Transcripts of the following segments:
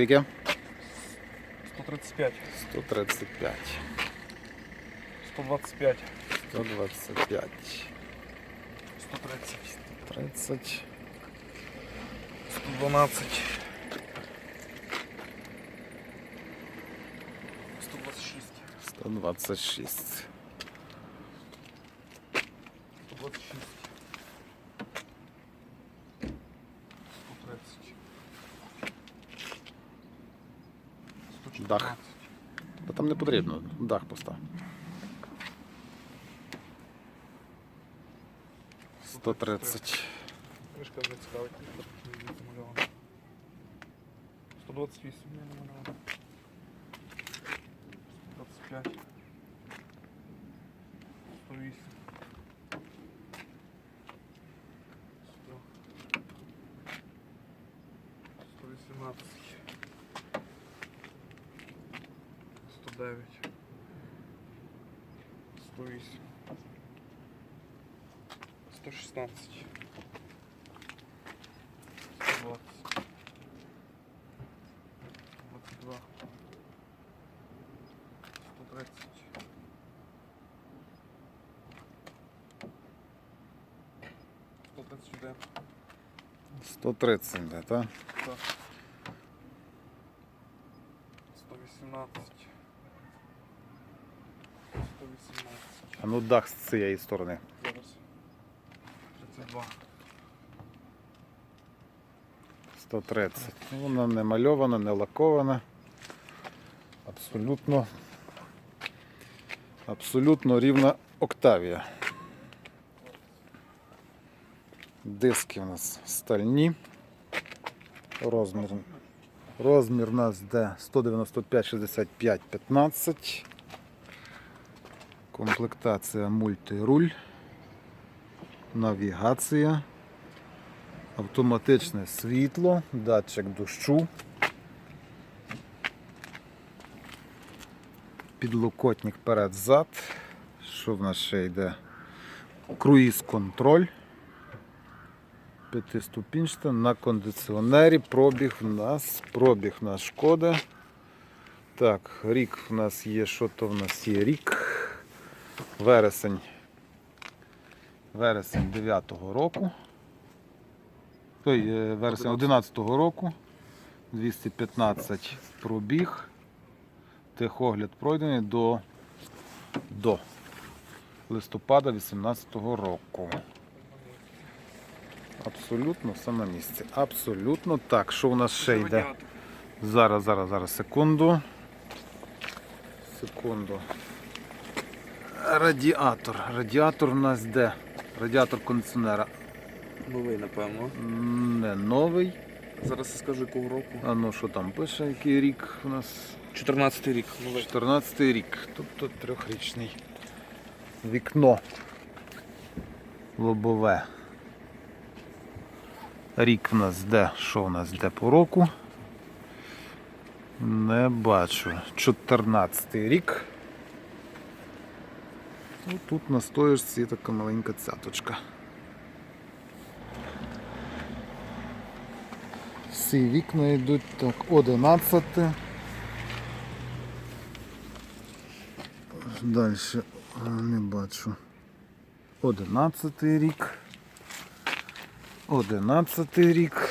Скільки? 135. 135. 125. 125. 130. 30. 112. 126. 126. 126. Потрібно, дах постав. 130. Книжка вже цікавить, намальована. 128 не намальована. 125. 109. 108. 116. 120. 22. 130. 131. 130, де, так? Так. 118. 118. А ну дах з цієї сторони. Зараз. 32. 130. Ну, Вона не мальована, не лакована. Абсолютно. Абсолютно рівна Октавія. Диски у нас стальні. Розмір. Розмір у нас де 195 65 15. Комплектація мультируль. Навігація. Автоматичне світло, датчик дощу. Підлокотник перед-зад. Що в нас ще йде? Круїз контроль. П'ятиступінчата на кондиціонері. Пробіг в нас. Пробіг на шкода. Так, рік в нас є. Що то в нас є? Рік. Вересень. Вересень 9-го року. Той е, вересень 11-го року. 215 пробіг. Техогляд пройдений до, до листопада 18-го року. Абсолютно все на місці. Абсолютно так. Що у нас ще йде? Зараз, зараз, зараз, секунду. Секунду. Радіатор. Радіатор у нас де? Радіатор кондиціонера. Новий, напевно. Не новий. Зараз я скажу якого року. А ну що там пише, який рік у нас? 14 й рік. Новий. 14 рік, тобто трьохрічний. Вікно. Лобове. Рік в нас де? Що в нас де по року? Не бачу. 14 й рік. Ну, тут на стоїшці така маленька цяточка. Всі вікна йдуть так, 11. Далі не бачу. 11 рік. 11 рік.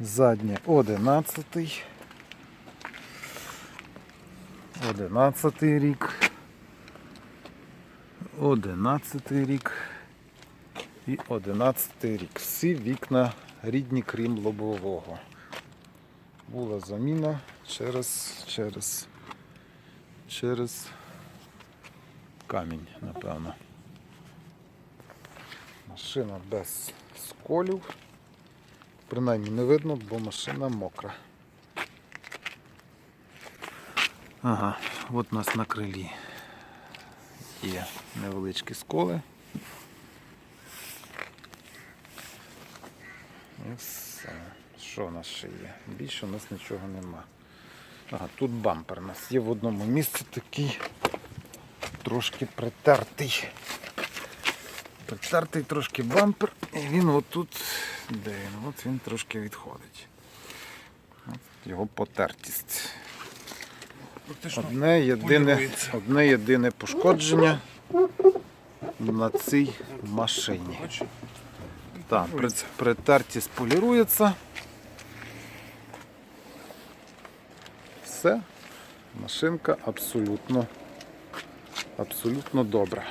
Заднє 11. 11 рік. 11 рік. І 11 рік. Всі вікна рідні, крім лобового. Була заміна через, через через камінь, напевно. Машина без сколів. Принаймні не видно, бо машина мокра. Ага, от нас на крилі є невеличкі сколи. І все. Що у нас ще є? Більше у нас нічого нема. Ага, тут бампер у нас є в одному місці такий трошки притертий. Притертий трошки бампер, і він отут, де він? От він трошки відходить. От його потертість. Одне єдине, одне єдине пошкодження на цій машині. Так, при, притертість полірується. Все. Машинка абсолютно, абсолютно добра.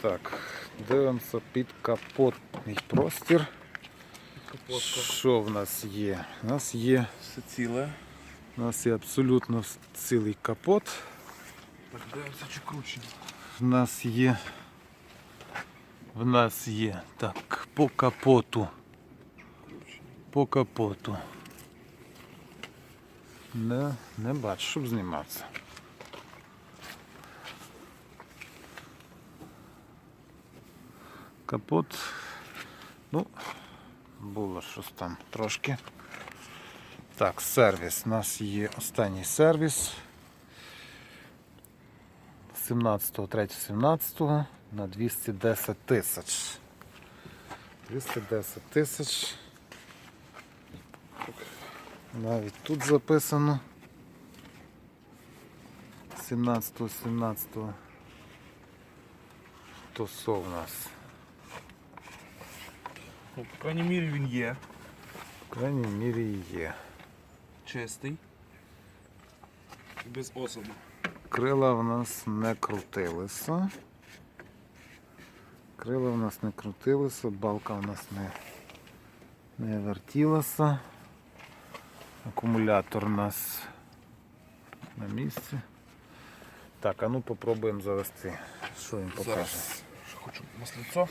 Так, дивимося під капотний простір. Капотка. Що в нас є? У нас є, Все ціле. у нас є абсолютно цілий капот. Так, дивимося, чи кручено. В нас є. В нас є. Так, по капоту. По капоту. Не, не бачу, щоб зніматися. Капот. Ну, було щось там трошки. Так, сервіс. У нас є останній сервіс. 17.3.17 на 210 тисяч. 210 тисяч. Навіть тут записано. 17 17 То що в нас? Ну, по крайній мірі він є. В крайній мірі є. Чистий. І Без осаду. Крила в нас не крутилися. Крила в нас не крутилися, балка в нас не, не вертілася. Акумулятор у нас на місці. Так, а ну попробуємо завести. Що він покаже? Зараз хочу маслицо.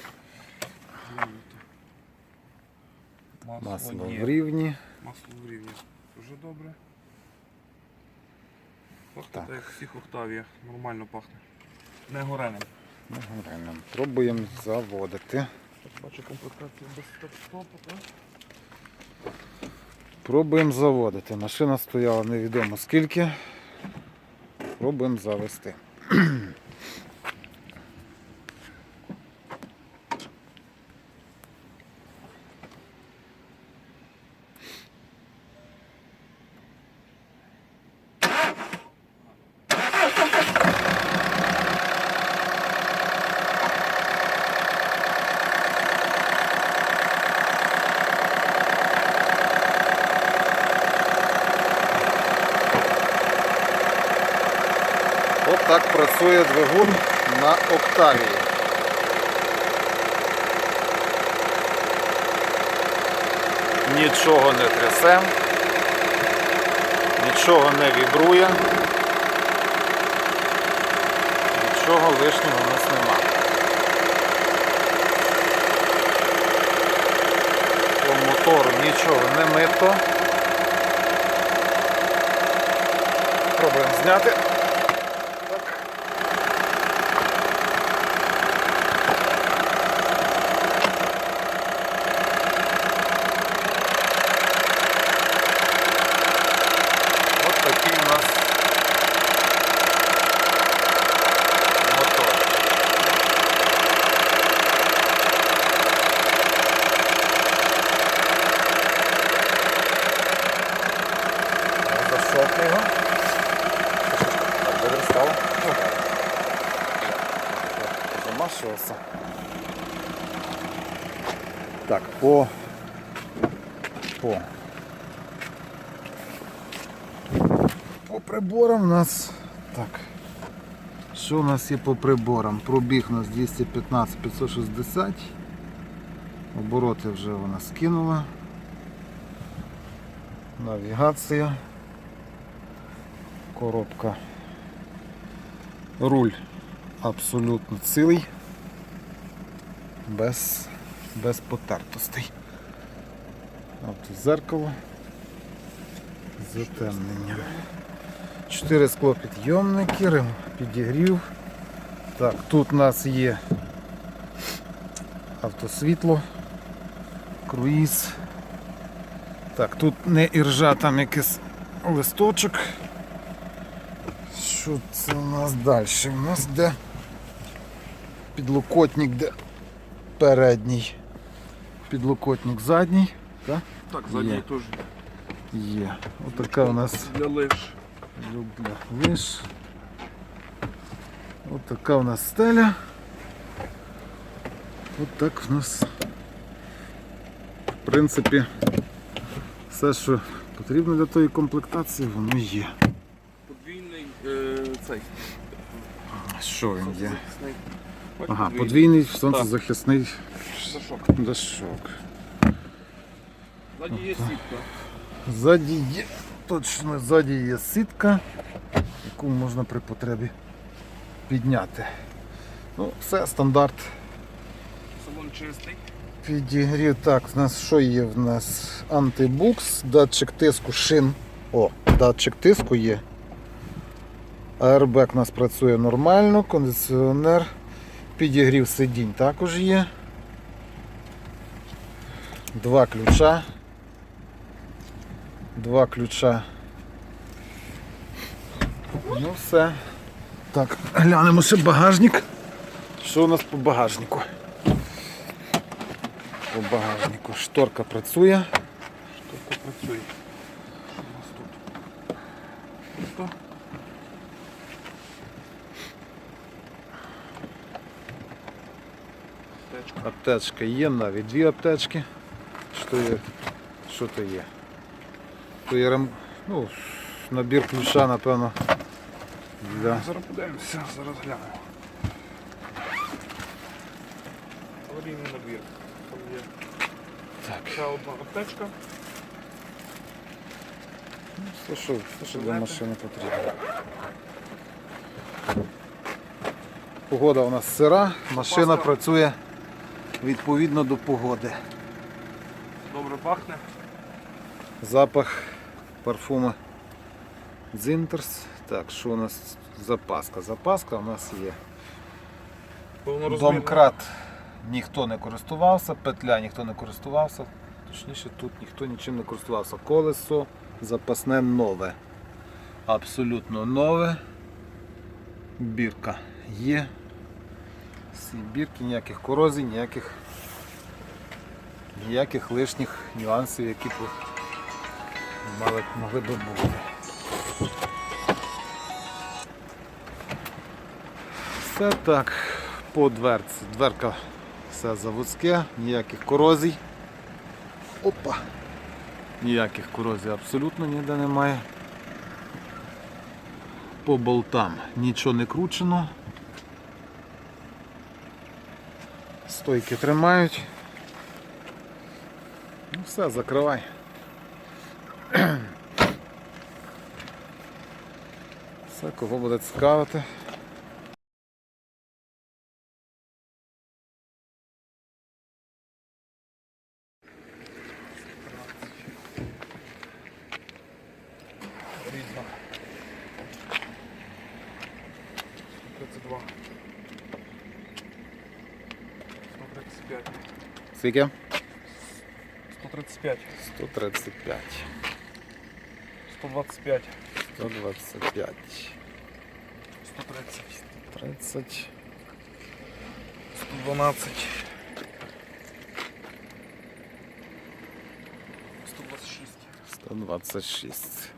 Масло, Масло в рівні. Масло в рівні. Дуже добре. Пахне Так. так, як в всіх октавіях. Нормально пахне. Не гореним. Ну, глянемо. Пробуємо заводити. Бачу комплектацію без стоп-стопу, так? Пробуємо заводити. Машина стояла невідомо скільки. Пробуємо завести. От так працює двигун на Октавії. Нічого не трясе, нічого не вібрує, нічого лишнього у нас нема. По мотору нічого не мито. Пробуємо зняти. От такий у нас мотор. Зашовки його. Стало. Замашувався. Так, по по По приборам у нас. Так. Що у нас є по приборам? Пробіг у нас 215 560. Обороти вже вона скинула. Навігація. Коробка. Руль абсолютно цілий. Без, без потертостей. Автозеркало. Затемнення. Чотири склопідйомники, рем- підігрів. Так, тут у нас є автосвітло, круїз. Так, тут не іржа, там якийсь листочок. Що це у нас далі? У нас де підлокотник, де передній. Підлокотник задній. Так? Так, задній теж. Є. Отака у нас Для лиш. Любля виш. От така у нас стеля. От так у нас в принципі все, що потрібно для тої комплектації, воно є. Цей. Що він є? Ага, подвійний сонцезахисний Дашок. дашок. Ззаді є сітка. Ззаді є, точно ззаді є сітка, яку можна при потребі підняти. Ну, все стандарт. Салон чистий. Підігрів. Так, в нас що є? В нас антибукс, датчик тиску шин. О, датчик тиску є. Аербек у нас працює нормально, кондиціонер, підігрів сидінь також є. Два ключа. Два ключа. Ну все. Так, глянемо ще багажник. Що у нас по багажнику? По багажнику шторка працює. Шторка працює. Що у нас тут? Пусто. Аптечка. Є, навіть дві аптечки. Що є? Що то є? То є рем... ну, набір ключа, напевно. Для... Зараз подивимося, зараз глянемо. Аварійний набір. Там є Так. ще одна аптечка. Все, що, що для машини потрібно. Погода у нас сира, машина Запаска. працює відповідно до погоди. Добре пахне. Запах парфума Зинтерс. Так, що у нас запаска? Запаска у нас є. Домкрат ніхто не користувався, петля ніхто не користувався. Точніше, тут ніхто нічим не користувався. Колесо запасне нове. Абсолютно нове. Бірка є. Всі бірки, ніяких корозій, ніяких, ніяких лишніх нюансів, які б мали, могли би бути. Все так по дверці. Дверка все заводське, ніяких корозій. Опа! Ніяких корозій абсолютно ніде немає. По болтам нічого не кручено. Стойки тримають. Ну все, закривай. Все, кого буде цікавити. Різна. 132. 135. Скільки? 135. 135. 125. 125. 130. 30. 112. 126. 126.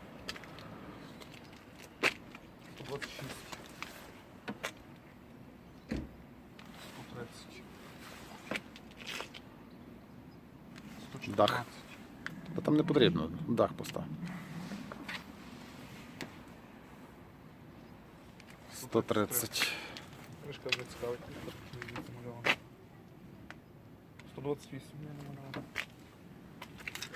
126. Дах. Та там не потрібно, дах постав. 130. Кришка вже цікавить. 128 не намальована.